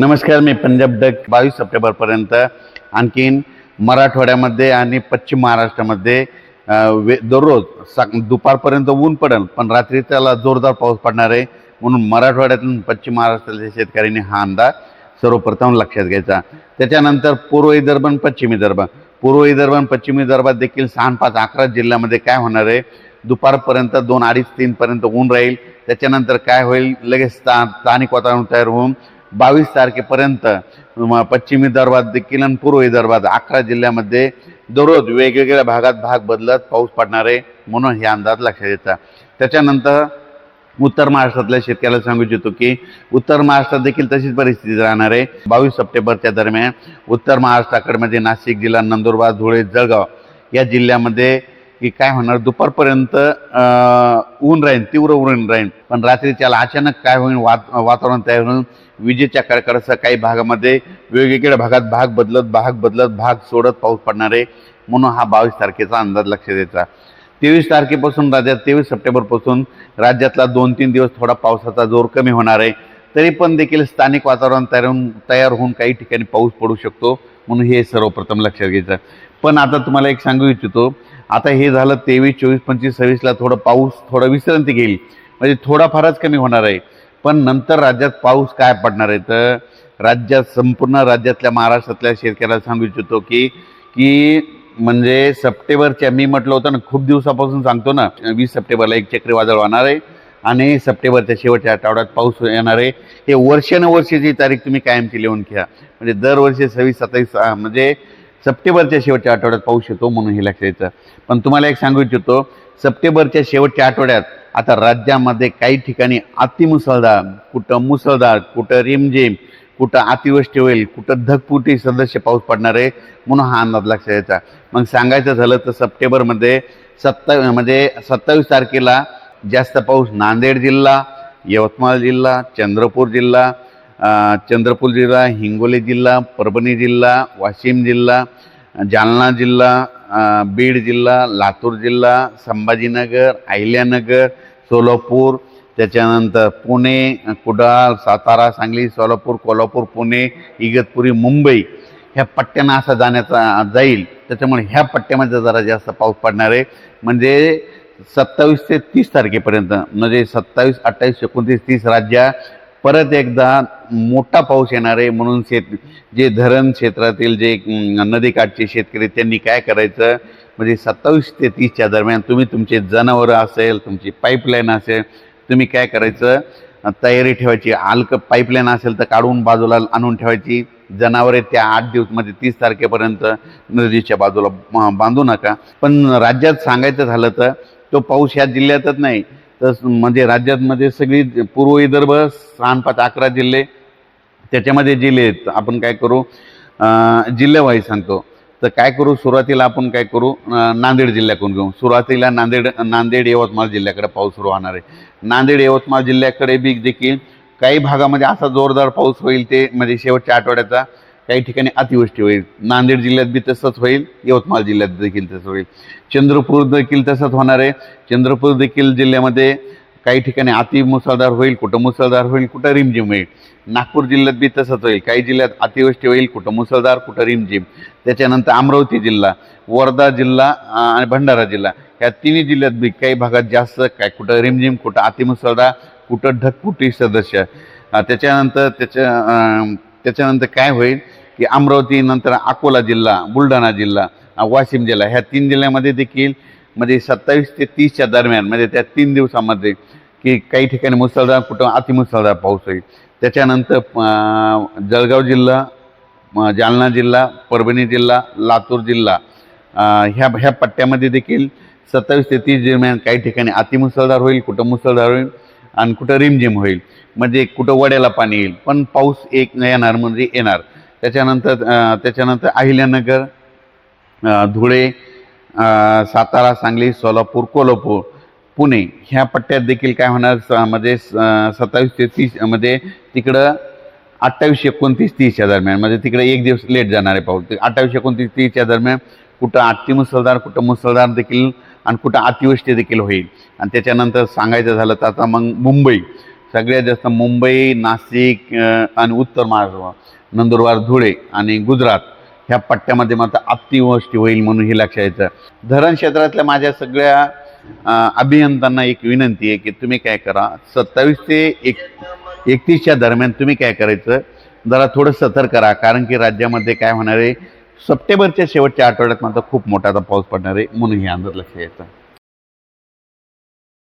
नमस्कार मी पंजाब डक बावीस सप्टेंबरपर्यंत आणखीन मराठवाड्यामध्ये आणि पश्चिम महाराष्ट्रामध्ये वे दररोज सा दुपारपर्यंत ऊन पडेल पण रात्री त्याला जोरदार पाऊस पडणार आहे म्हणून मराठवाड्यातून पश्चिम महाराष्ट्रातल्या शेतकऱ्यांनी हा अंदाज सर्वप्रथम लक्षात घ्यायचा. त्याच्यानंतर पूर्व विदर्भ आणि पश्चिम विदर्भ पूर्व विदर्भ आणि पश्चिम विदर्भात देखील सहा पाच अकरा जिल्ह्यामध्ये काय होणार आहे? दुपारपर्यंत दोन अडीच तीनपर्यंत ऊन राहील त्याच्यानंतर काय होईल? लगेच स्था स्थानिक वातावरण तयार होऊन बावीस तारखेपर्यंत म- पश्चिम विदर्भात देखील आणि पूर्व विदर्भात अकरा जिल्ह्यामध्ये दररोज वेगवेगळ्या भागात भाग बदलत पाऊस पडणार आहे म्हणून हे अंदाज लक्षात येतात त्याच्यानंतर उत्तर महाराष्ट्रातल्या शेतकऱ्याला सांगू इच्छितो की उत्तर महाराष्ट्रात देखील तशीच परिस्थिती राहणार. आहे बावीस सप्टेंबरच्या दरम्यान उत्तर महाराष्ट्राकडे म्हणजे नाशिक जिल्हा नंदुरबार धुळे जळगाव या जिल्ह्यामध्ये की काय होणार? दुपारपर्यंत ऊन राहील तीव्र ऊन राहील पण रात्री त्याला अचानक काय होईल? वात वातावरण तयार होऊन विजेच्या कडकडाचा काही भागामध्ये वेगवेगळ्या भागात भाग बदलत भाग बदलत भाग सोडत पाऊस पडणार आहे. म्हणून हा बावीस तारखेचा अंदाज लक्ष द्यायचा तेवीस तारखेपासून राज्यात तेवीस सप्टेंबरपासून राज्यातला दोन तीन दिवस थोडा पावसाचा जोर कमी होणार आहे. तरी पण देखील स्थानिक वातावरण तयार होऊन तयार होऊन काही ठिकाणी पाऊस पडू शकतो. म्हणून हे सर्वप्रथम लक्षात घ्यायचं. पण आता तुम्हाला एक सांगू इच्छितो. आता हे झालं तेवीस चोवीस पंचवीस सव्वीसला थोडं पाऊस थोडं विश्रांती घेईल. म्हणजे थोडाफारच कमी होणार आहे. पण नंतर राज्यात पाऊस काय पडणार आहे? तर राज्यात संपूर्ण राज्यातल्या महाराष्ट्रातल्या शेतकऱ्याला सांगू इच्छितो की की म्हणजे सप्टेंबरच्या मी म्हटलं होतं ना खूप दिवसापासून सांगतो ना वीस सप्टेंबरला एक चक्रीवादळ होणार आहे आणि सप्टेंबरच्या शेवटच्या आठवड्यात पाऊस येणार आहे. हे वर्षानुवर्षीची तारीख तुम्ही कायमची लिहून घ्या. म्हणजे दरवर्षी सव्वीस सत्तावीस म्हणजे सप्टेंबरच्या शेवटच्या आठवड्यात पाऊस येतो म्हणून हे लक्षात द्यायचं पण तुम्हाला एक सांगू इच्छितो सप्टेंबरच्या शेवटच्या आठवड्यात आता राज्यामध्ये काही ठिकाणी अतिमुसळधार कुठं मुसळधार कुठं रिमझिम कुठं अतिवृष्टी होईल कुठं धगपुटी सदस्य पाऊस पडणार आहे म्हणून हा अंदाज लक्षात यायचा मग सांगायचं झालं तर सप्टेंबरमध्ये सत्ता म्हणजे सत्तावीस तारखेला जास्त पाऊस नांदेड जिल्हा यवतमाळ जिल्हा चंद्रपूर जिल्हा चंद्रपूर जिल्हा हिंगोली जिल्हा परभणी जिल्हा वाशिम जिल्हा जालना जिल्हा बीड जिल्हा लातूर जिल्हा संभाजीनगर अहिल्यानगर सोलापूर त्याच्यानंतर पुणे कुडाळ सातारा सांगली सोलापूर कोल्हापूर पुणे इगतपुरी मुंबई ह्या पट्ट्यांना असा जाण्याचा जाईल. त्याच्यामुळे ह्या पट्ट्यामध्ये जरा जास्त पाऊस पडणार आहे. म्हणजे सत्तावीस ते तीस तारखेपर्यंत म्हणजे सत्तावीस अठ्ठावीस एकोणतीस तीस राज्या परत एकदा मोठा पाऊस येणार आहे म्हणून शेत जे धरण क्षेत्रातील जे नदीकाठचे शेतकरी त्यांनी काय करायचं? म्हणजे सत्तावीस ते तीसच्या दरम्यान तुम्ही तुमचे जनावरं असेल तुमची पाईपलाईन असेल तुम्ही काय करायचं? तयारी ठेवायची. आलक पाईपलाईन असेल तर काढून बाजूला आणून ठेवायची. जनावरे त्या आठ दिवस म्हणजे तीस तारखेपर्यंत नदीच्या बाजूला बांधू नका. पण राज्यात सांगायचं झालं तर तो पाऊस ह्या जिल्ह्यातच नाही. तर म्हणजे राज्यातमध्ये सगळी पूर्व विदर्भ सहा पाच अकरा जिल्हे त्याच्यामध्ये जिल्हे आहेत. आपण काय करू? अं, जिल्ह्यावाईज सांगतो. तर काय करू? सुरुवातीला आपण काय करू? नांदेड जिल्ह्याकडून घेऊ. सुरुवातीला नांदेड नांदेड यवतमाळ जिल्ह्याकडे पाऊस सुरू होणार आहे. नांदेड यवतमाळ जिल्ह्याकडे बी देखील काही भागामध्ये असा जोरदार पाऊस होईल ते म्हणजे शेवटच्या आठवड्याचा. काही ठिकाणी अतिवृष्टी होईल. नांदेड जिल्ह्यात बी तसंच होईल. यवतमाळ जिल्ह्यात देखील तसं होईल. चंद्रपूर देखील तसंच होणार आहे. चंद्रपूर देखील जिल्ह्यामध्ये काही ठिकाणी अति मुसळधार होईल कुठं मुसळधार होईल कुठं रिमझिम होईल. नागपूर जिल्ह्यात बी तसंच होईल. काही जिल्ह्यात अतिवृष्टी होईल कुठं मुसळधार कुठं रिमझिम. त्याच्यानंतर अमरावती जिल्हा वर्धा जिल्हा आणि भंडारा जिल्हा. ह्या तिन्ही जिल्ह्यात बी काही भागात जास्त काय कुठं रिमझिम कुठं अतिमुसळधार कुठं ढगफुटी सदस्य. त्याच्यानंतर त्याच्या त्याच्यानंतर काय होईल? की अमरावती नंतर अकोला जिल्हा बुलढाणा जिल्हा वाशिम जिल्हा ह्या तीन जिल्ह्यामध्ये देखील म्हणजे सत्तावीस ते तीसच्या दरम्यान म्हणजे त्या तीन दिवसामध्ये की काही ठिकाणी मुसळधार कुठं अतिमुसळधार पाऊस होईल. त्याच्यानंतर जळगाव जिल्हा जालना जिल्हा परभणी जिल्हा लातूर जिल्हा ह्या ह्या पट्ट्यामध्ये देखील सत्तावीस ते तीस दरम्यान काही ठिकाणी अतिमुसळधार होईल कुठं मुसळधार होईल आणि कुठं रिमझिम होईल. म्हणजे कुठं वड्याला पाणी येईल पण पाऊस एक येणार म्हणजे येणार. त्याच्यानंतर त्याच्यानंतर अहिल्यानगर धुळे सातारा सांगली सोलापूर कोल्हापूर पुणे ह्या पट्ट्यात देखील काय होणार? स- म्हणजे स- सत्तावीस ते तीसमध्ये तिकडं अठ्ठावीस एकोणतीस तीसच्या दरम्यान म्हणजे तिकडे एक दिवस लेट जाणार आहे पाऊल. अठ्ठावीस एकोणतीस तीसच्या दरम्यान कुठं अति मुसळधार कुठं मुसळधार देखील आणि कुठं अतिवृष्टी देखील होईल. आणि त्याच्यानंतर सांगायचं झालं तर आता मग मुंबई सगळ्यात जास्त मुंबई नाशिक आणि उत्तर महाराष्ट्र. नंदुरबार धुळे आणि गुजरात ह्या पट्ट्यामध्ये मात्र अतिवृष्टी होईल म्हणून हे लक्षात येतं धरण क्षेत्रातल्या माझ्या सगळ्या अभियंत्यांना एक विनंती आहे की तुम्ही काय करा सत्तावीस ते एक एकतीसच्या दरम्यान तुम्ही काय करायचं जरा थोडं सतर्क करा कारण की राज्यामध्ये काय होणार आहे सप्टेंबरच्या शेवटच्या आठवड्यात मात्र खूप मोठा आता पाऊस पडणार आहे म्हणून हे अंदाज लक्षात यायचं.